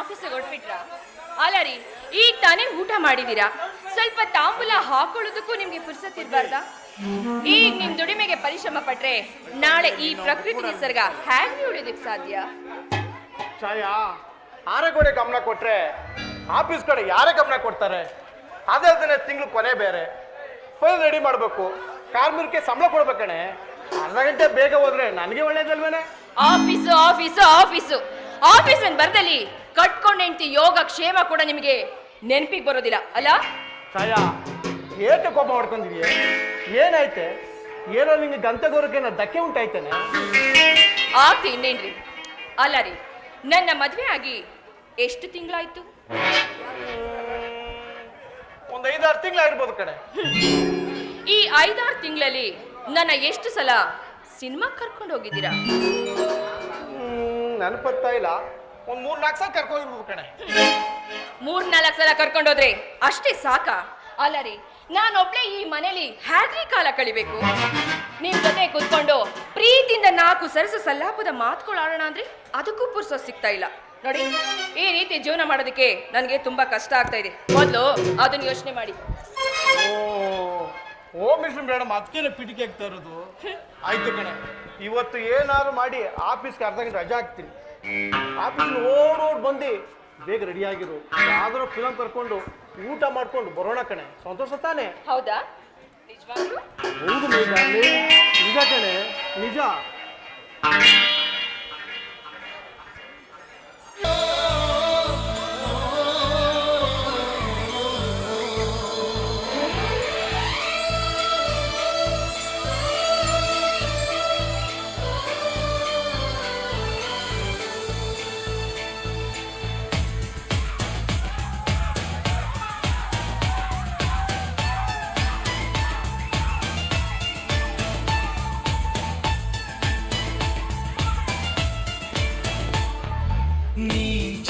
ಆಫೀಸಿಗೆ ಹೊರಟ್ಬಿಟ್ರಾ. ಅಲ್ಲ ರೀ ಈಗ ತಾನೇ ಊಟ ಮಾಡಿದೀರಾ? ಸ್ವಲ್ಪ ತಾಂಬೂಲ ಹಾಕೊಳ್ಳೋದಕ್ಕೂ ನಿಮ್ಗೆ ಪುರ್ಸತ್ ಇರಬಾರ್ದ? ಈಗ ನಿಮ್ ದುಡಿಮೆಗೆ ಪರಿಶ್ರಮ ಪಟ್ರೆ ನಾಳೆ ಈ ಪ್ರಕೃತಿ ನಿಸರ್ಗ ಹ್ಯಾಂಗ್ ಉಳಿಯೋದಕ್ಕೆ ಸಾಧ್ಯ? ಛಾಯಾ ಆರಗೋಡೆ ಗಮನ ಕೊಟ್ರೆ ಆಫೀಸ್ ಕಡೆ ಯಾರೇ ಗಮನ ಕೊಡ್ತಾರೆ? ಅದೇ ಅದೇ ತಿಂಗಳು ಕೊನೆ ಬೇರೆ. ಫೈಲ್ ರೆಡಿ ಮಾಡಬೇಕು. ಕಾರ್ಮಿಕರಿಗೆ ಸಂಬಳ ಕೊಡ್ಬೇಕಣೆ ಅರ್ಧ ಗಂಟೆ ಬೇಗ ಹೋದ್ರೆ ನನಗೆ ಒಳ್ಳೇದಲ್ವೇನೆ? Office office office. ಆಫೀಸ್ ಬರ್ದಲ್ಲಿ. ಕಟ್ಕೊಂಡ್ ಹೆಂಡತಿ ಯೋಗ ಕ್ಷೇಮ ಕೂಡ ನಿಮಗೆ ನೆನಪಿಗೆ ಬರೋದಿಲ್ಲ ಅಲ್ಲ? ಛಾಯಾ ಏಕೆ ಕೋಪ ಮಾಡ್ಕೊಂಡಿದೀಯ? ಏನಾಯ್ತೆ? ಏನೋ ನಿಂಗೆ ಗಂತಗೋರಕ್ಕೆ ಧಕ್ಕೆ ಉಂಟಾಯ್ತೇನೆ? ಆಗ್ತಿ ಇನ್ನೇನ್ರಿ? ಅಲ್ಲ ರೀ ನನ್ನ ಮದುವೆ ಆಗಿ ಎಷ್ಟು ತಿಂಗಳಾಯ್ತು? ಒಂದು ಐದಾರು ತಿಂಗಳಾಗಿರ್ಬೋದು ಕಡೆ ಈ ಐದಾರು ತಿಂಗಳಲ್ಲಿ ನನ್ನ ಎಷ್ಟು ಸಲ ಸಿನಿಮಾ ಕರ್ಕೊಂಡು ಹೋಗಿದ್ದೀರಾ? ನೆನಪತ್ತಾ ಇಲ್ಲ. ಒಂದು ಮೂರು ನಾಲ್ಕು ಸಲ ಕರ್ಕೊಂಡು ಕಣೆ. ಮೂರ್ ನಾಲ್ಕು ಸಲ ಕರ್ಕೊಂಡೋದ್ರೆ ಅಷ್ಟೇ ಸಾಕ? ಅಲ್ಲ ರೀ ನಾನೊಬ್ಳೆ ಈ ಮನೇಲಿ ಹ್ಯಾದ್ರಿ ಕಾಲ ಕಳಿಬೇಕು. ನಿಮ್ ಜೊತೆ ಕೂತ್ಕೊಂಡು ಪ್ರೀತಿಯಿಂದ ನಾಲ್ಕು ಸರಸ ಸಲ್ಲಾಪದ ಮಾತುಗಳು ಆಡೋಣ ಅಂದ್ರೆ ಅದಕ್ಕೂ ಪುರ್ಸೋ ಸಿಗ್ತಾ ಇಲ್ಲ. ನೋಡಿ ಈ ರೀತಿ ಜೀವನ ಮಾಡೋದಕ್ಕೆ ನನಗೆ ತುಂಬಾ ಕಷ್ಟ ಆಗ್ತಾ ಇದೆ. ಮೊದಲು ಅದನ್ನ ಯೋಚನೆ ಮಾಡಿ. ಓ ಓ ಮಿಸ್ಟರ್ ಮೇಡಮ್ ಅದಕ್ಕೇನೆ ಪಿಟಿಕೆ ಆಗ್ತಾ ಇರೋದು? ಆಯ್ತು ಕಣೆ. ಇವತ್ತು ಏನಾದ್ರು ಮಾಡಿ ಆಫೀಸ್ಗೆ ಅರ್ಧ ಗಂಟೆ ರಜಾ ಹಾಕ್ತೀನಿ. ಆಫೀಸ್ ಓಡ್ ಓಡ್ ಬಂದು. ಬೇಗ ರೆಡಿ ಆಗಿರು. ಯಾವ್ದಾರು ಫಿಲಮ್ ಕರ್ಕೊಂಡು ಊಟ ಮಾಡ್ಕೊಂಡು ಬರೋಣ ಕಣೆ. ಸಂತೋಷ ತಾನೆ? ಹೌದಾ? ನಿಜವಾಗ್ಲೂ? ಹೌದು ನಿಜ ಕಣೆ. ನಿಜ. You.